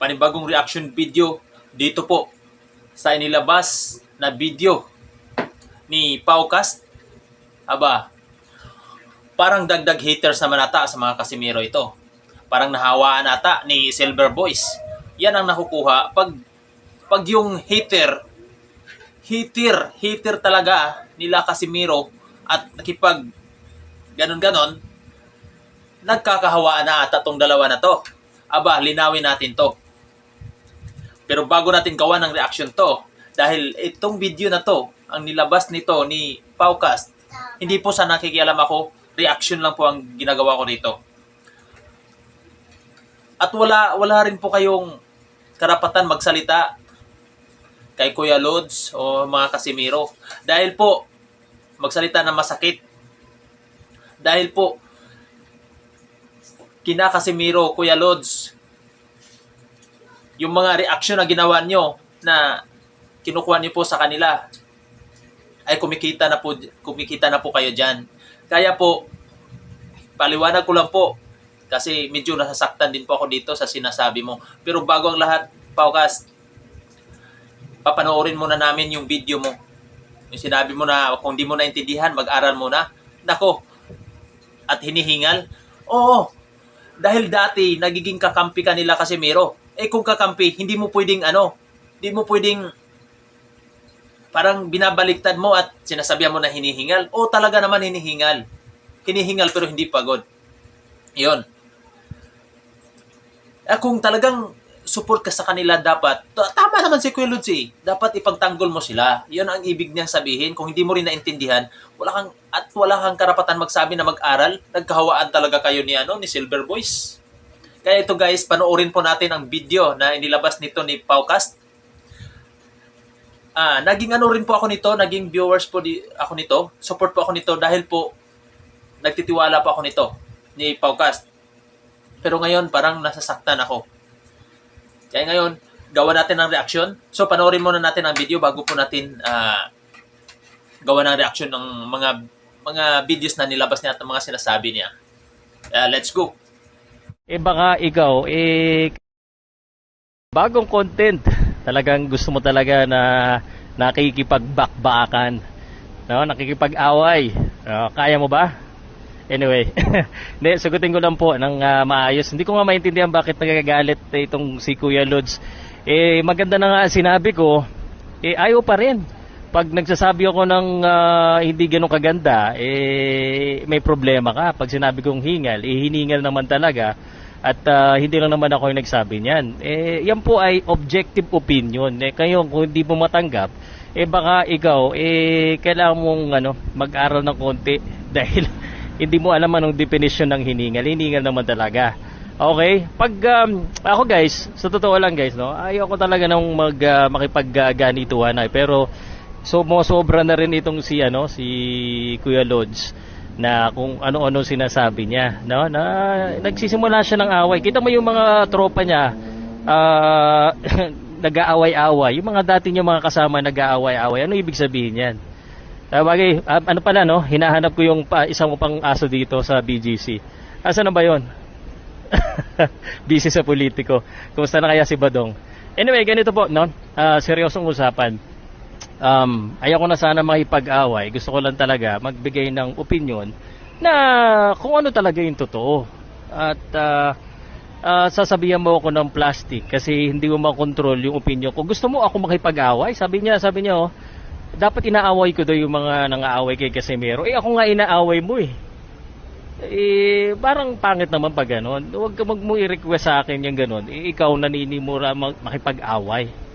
panibagong reaction video dito po sa inilabas na video ni Paucast. Aba, parang dagdag haters naman ata sa mga Casimiro ito. Parang nahawaan ata ni Silver Boys. Yan ang nakukuha pag pag yung hater hater, hater talaga nila Casimiro at nakipag ganon-ganon nagkakahawaan na ata tong dalawa na to. Aba, linawin natin to. Pero bago natin gawa ng reaction to, dahil itong video na to, ang nilabas nito ni Paucast, hindi po sa nakikialam ako, reaction lang po ang ginagawa ko dito. At wala wala rin po kayong karapatan magsalita kay Kuya Lods o mga Casimiro. Dahil po, magsalita na masakit. Dahil po, kina Casimiro, Kuya Lods, yung mga reaction na ginawa nyo na kinukuha nyo po sa kanila ay kumikita na po kumikita na po kayo diyan. Kaya po paliwanag ko lang po kasi medyo nasasaktan din po ako dito sa sinasabi mo. Pero bago ang lahat, Paukas, papanoorin muna namin yung video mo. Yung sinabi mo na kung di mo naintindihan, mag-aral muna. Nako, at hinihingal. Oo, dahil dati nagiging kakampi ka nila kasi Miro. Eh kung kakampi, hindi mo pwedeng ano, hindi mo pwedeng parang binabaliktad mo at sinasabihan mo na hinihingal. O talaga naman hinihingal. Hinihingal pero hindi pagod. Yun. Eh, kung talagang support ka sa kanila dapat, tama naman si Kuya Lutz eh. Dapat ipagtanggol mo sila. Yun ang ibig niyang sabihin. Kung hindi mo rin naintindihan, wala kang, at wala kang karapatan magsabi na mag-aral, nagkahawaan talaga kayo ni, ano, ni Silver Boys. Kaya ito guys, panoorin po natin ang video na inilabas nito ni Paucast. Ah, naging ano rin po ako nito, naging viewers po di, ako nito, support po ako nito dahil po nagtitiwala po ako nito ni Paucast. Pero ngayon parang nasasaktan ako. Kaya ngayon, gawa natin ng reaction. So panoorin muna natin ang video bago po natin ah, gawa ng reaction ng mga mga videos na nilabas niya at mga sinasabi niya. Ah, let's go. Eh baka ikaw, eh, bagong content, talagang gusto mo talaga na nakikipagbakbakan, no? nakikipag-away. No? Kaya mo ba? Anyway, hindi, sagutin ko lang po ng ah, maayos. Hindi ko nga maintindihan bakit nagagalit eh, itong si Kuya Lods. Eh, maganda na nga sinabi ko, eh, ayaw pa rin. Pag nagsasabi ako ng ah, hindi ganun kaganda, eh, may problema ka. Pag sinabi kong hingal, eh, hiningal naman talaga. At ah, hindi lang naman ako yung nagsabi niyan. Eh, yan po ay objective opinion. Eh, kayo, kung hindi mo matanggap, eh baka ikaw, eh, kailangan mong ano, mag-aral ng konti dahil hindi mo alam anong definition ng hiningal. Hiningal naman talaga. Okay? Pag um, ako guys, sa totoo lang guys, no, ayaw ko talaga nang mag uh, makipagganituhan ay pero so mo sobra na rin itong si ano si Kuya Lods na kung ano-ano sinasabi niya, no? Na nagsisimula siya ng away. Kita mo yung mga tropa niya ah, nag-aaway-away. Yung mga dati niya mga kasama nag-aaway-away. Ano ibig sabihin 'yan? Ah, bagay, ah, ano pala no, hinahanap ko yung pa, isang pang aso dito sa BGC. Asa na ba 'yon? Busy sa politiko. Kumusta na kaya si Badong? Anyway, ganito po, no? Ah, seryosong usapan. Um, ayaw ko na sana makipag-away. Gusto ko lang talaga magbigay ng opinion na kung ano talaga yung totoo. At ah, ah, sasabihan mo ako ng plastic kasi hindi mo makontrol yung opinion ko. Gusto mo ako makipag-away? Sabi niya, sabi niya, oh, dapat inaaway ko daw yung mga nangaaway kay Casimiro. Eh ako nga inaaway mo eh. Eh, parang pangit naman pag ganon. Huwag ka mag mo i-request sa akin yung ganon. Eh, ikaw naninimura makipag-away.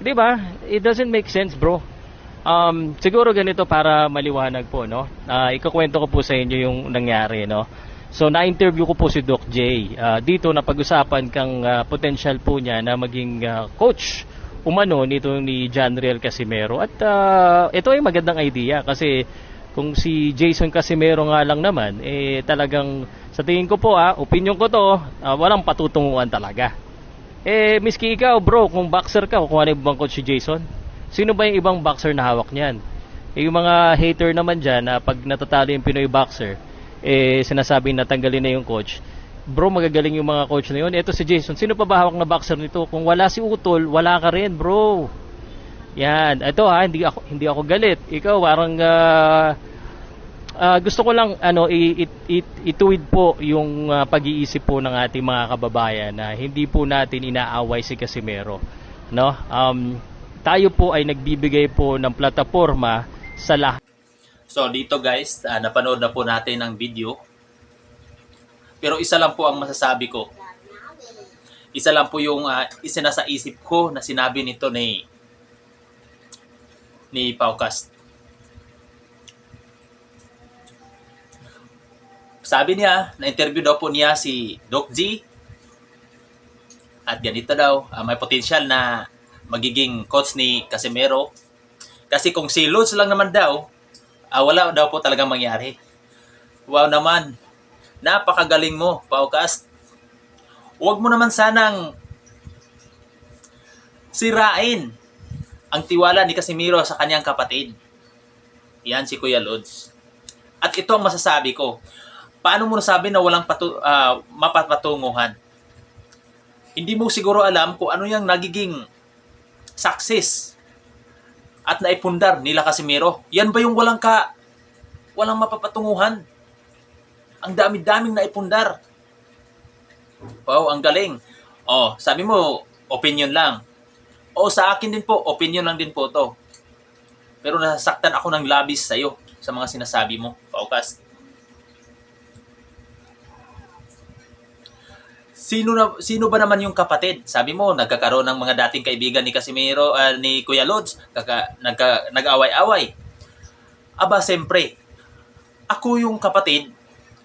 Di ba? It doesn't make sense, bro. Um, siguro ganito para maliwanag po, no? Ah, ikukwento ko po sa inyo yung nangyari, no? So, na-interview ko po si Doc J. Ah, dito na pag-usapan kang ah, potential po niya na maging ah, coach umano nito ni John Riel Casimero. At ah, ito ay magandang idea kasi kung si Jason Casimero nga lang naman, eh talagang sa tingin ko po ah, opinion ko to, ah, walang patutunguhan talaga. Eh, miski ikaw bro, kung boxer ka, ano yung ibang si Jason, sino ba yung ibang boxer na hawak niyan? Eh, yung mga hater naman dyan na pag natatalo yung Pinoy boxer, eh, sinasabing natanggalin na yung coach, bro, magagaling yung mga coach na yun. Ito si Jason. Sino pa ba hawak na boxer nito? Kung wala si Utol, wala ka rin, bro. Yan. Ito ha, hindi ako hindi ako galit. Ikaw parang ah, ah, gusto ko lang ano it, it- ituwid po yung ah, pag-iisip po ng ating mga kababayan na hindi po natin inaaway si Casimero, no? Um, tayo po ay nagbibigay po ng plataforma sa lahat So dito guys, ah, napanood na po natin ang video. Pero isa lang po ang masasabi ko. Isa lang po yung uh, isa na sa isip ko na sinabi nito ni ni Paucast. Sabi niya, na-interview daw po niya si Doc G. At ganito daw, ah, may potential na magiging coach ni Casimero. Kasi kung si Lutz lang naman daw, ah, wala daw po talagang mangyari. Wow naman, napakagaling mo, Paucast. Huwag mo naman sanang sirain ang tiwala ni Casimiro sa kanyang kapatid. Yan si Kuya Lods. At ito ang masasabi ko. Paano mo nasabi na walang patu- ah, mapapatunguhan? Hindi mo siguro alam kung ano yung nagiging success at naipundar nila Casimiro. Yan ba yung walang ka walang mapapatunguhan? Ang dami-daming naipundar. Wow, ang galing. Oh, sabi mo, opinion lang. O sa akin din po, opinion lang din po to. Pero nasasaktan ako ng labis sa'yo sa mga sinasabi mo, Paukas. Sino na sino ba naman yung kapatid? Sabi mo nagkakaroon ng mga dating kaibigan ni Casimiro ah, ni Kuya Lods, kaka, nagka, nag-away-away. Aba, siyempre, ako yung kapatid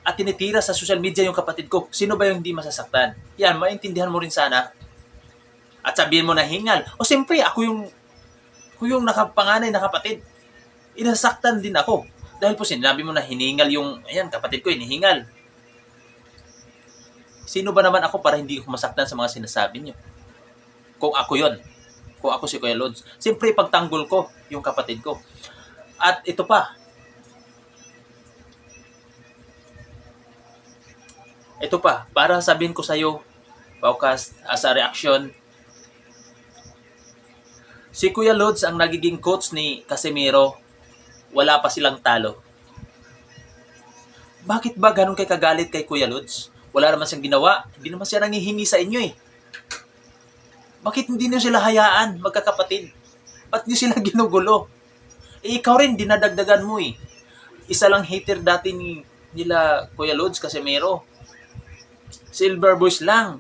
at tinitira sa social media yung kapatid ko. Sino ba yung hindi masasaktan? Yan, maintindihan mo rin sana. At sabihin mo na hingal. O siyempre, ako yung ako yung nakapanganay na kapatid. Inasaktan din ako. Dahil po sinabi mo na hiningal yung, ayan, kapatid ko, hinihingal. Sino ba naman ako para hindi ko masaktan sa mga sinasabi niyo? Kung ako yon kung ako si Kuya Lods. Siyempre, pagtanggol ko yung kapatid ko. At ito pa, ito pa, para sabihin ko sa'yo, Paukas, as a reaction, si Kuya Lods ang nagiging coach ni Casemiro, wala pa silang talo. Bakit ba ganun kay kagalit kay Kuya Lods? Wala naman siyang ginawa. Hindi naman siya nangihingi sa inyo eh. Bakit hindi niyo sila hayaan, magkakapatid? Ba't niyo sila ginugulo? Eh, ikaw rin, dinadagdagan mo eh. Isa lang hater dati ni nila Kuya Lods Casemiro. Silver Boys lang.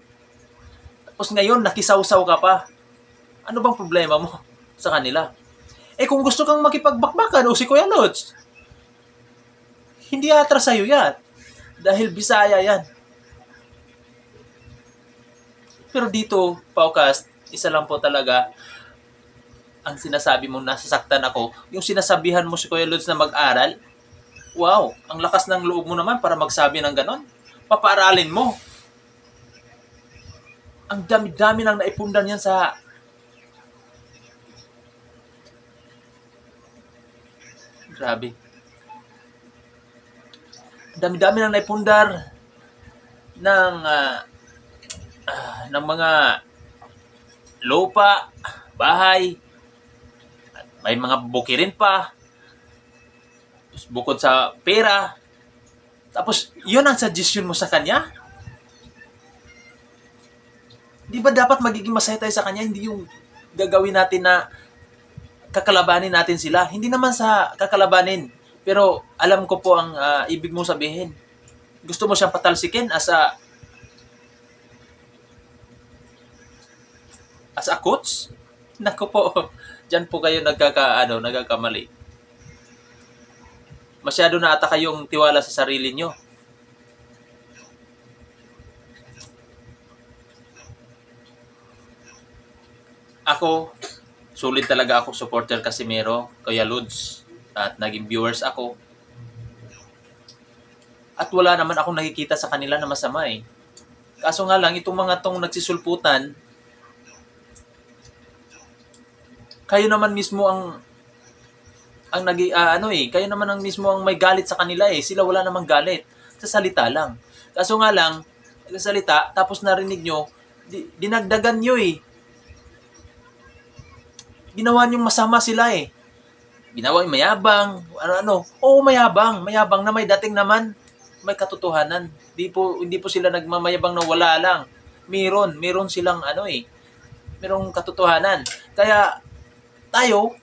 Tapos ngayon, nakisawsaw ka pa. Ano bang problema mo sa kanila? Eh kung gusto kang makipagbakbakan o si Kuya Lods, hindi atras sa'yo yan. Dahil Bisaya yan. Pero dito, Paucast, isa lang po talaga ang sinasabi mo nasasaktan ako. Yung sinasabihan mo si Kuya Lods na mag-aral, wow, ang lakas ng loob mo naman para magsabi ng ganon. Papaaralin mo. Ang dami-dami nang naipundan yan sa Grabe. Dami-dami nang naipundar ng ah, ng mga lupa, bahay, at may mga bukirin pa. Tapos bukod sa pera. Tapos, yun ang suggestion mo sa kanya? Di ba dapat magiging masaya tayo sa kanya? Hindi yung gagawin natin na kakalabanin natin sila. Hindi naman sa kakalabanin. Pero alam ko po ang ah, ibig mong sabihin. Gusto mo siyang patalsikin as a as a coach? Nako po. Diyan po kayo nagkaka ano, nagkakamali. Masyado na ata kayong tiwala sa sarili nyo. Ako, sulit talaga ako supporter Casimiro, Kuya Lods, at naging viewers ako. At wala naman akong nakikita sa kanila na masama eh. Kaso nga lang, itong mga tong nagsisulputan, kayo naman mismo ang ang nagi ah, ano eh, kayo naman ang mismo ang may galit sa kanila eh. Sila wala namang galit. Sa salita lang. Kaso nga lang, nagsalita, tapos narinig nyo, di, dinagdagan nyo eh. Ginawa nyo masama sila eh. Ginawa yung mayabang, ano-ano. Oo, mayabang. Mayabang na may dating naman. May katotohanan. Di po, hindi po sila nagmamayabang na wala lang. Meron, meron silang ano eh. Merong katotohanan. Kaya, tayo,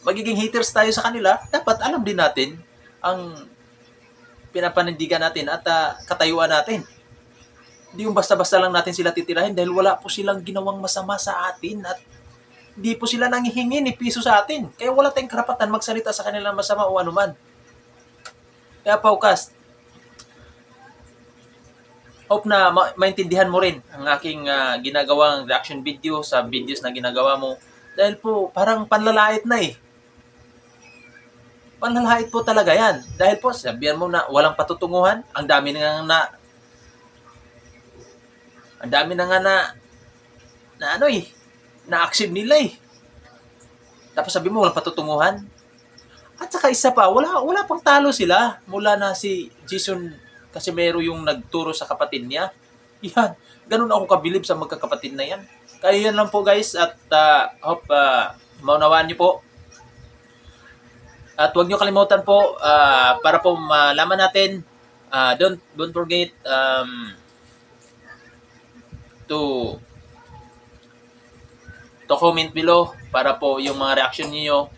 magiging haters tayo sa kanila, dapat alam din natin ang pinapanindigan natin at ah, katayuan natin. Hindi yung basta-basta lang natin sila titirahin dahil wala po silang ginawang masama sa atin at hindi po sila nanghihingi ni piso sa atin. Kaya wala tayong karapatan magsalita sa kanila masama o anuman. Kaya Paukas, hope na ma- maintindihan mo rin ang aking ah, ginagawang reaction video sa videos na ginagawa mo. Dahil po, parang panlalait na eh. Panlalait po talaga yan. Dahil po, sabihan mo na walang patutunguhan. Ang dami na nga na ang dami na nga na na ano eh, na-accept nila eh. Tapos sabi mo, walang patutunguhan. At saka isa pa, wala, wala pang talo sila. Mula na si Jason Casimero yung nagturo sa kapatid niya. Yan. Ganun ako kabilib sa magkakapatid na yan. Kaya yan lang po guys. At uh, hope uh, maunawaan niyo po. At huwag niyo kalimutan po ah, para po malaman natin ah, don't don't forget um, to to comment below para po yung mga reaction niyo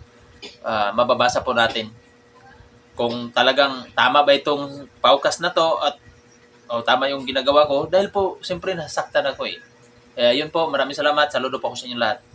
ah, mababasa po natin. Kung talagang tama ba itong paukas na to at o tama yung ginagawa ko dahil po siyempre nasaktan ako eh. Kaya yun po, maraming salamat. Saludo po ako sa inyo lahat.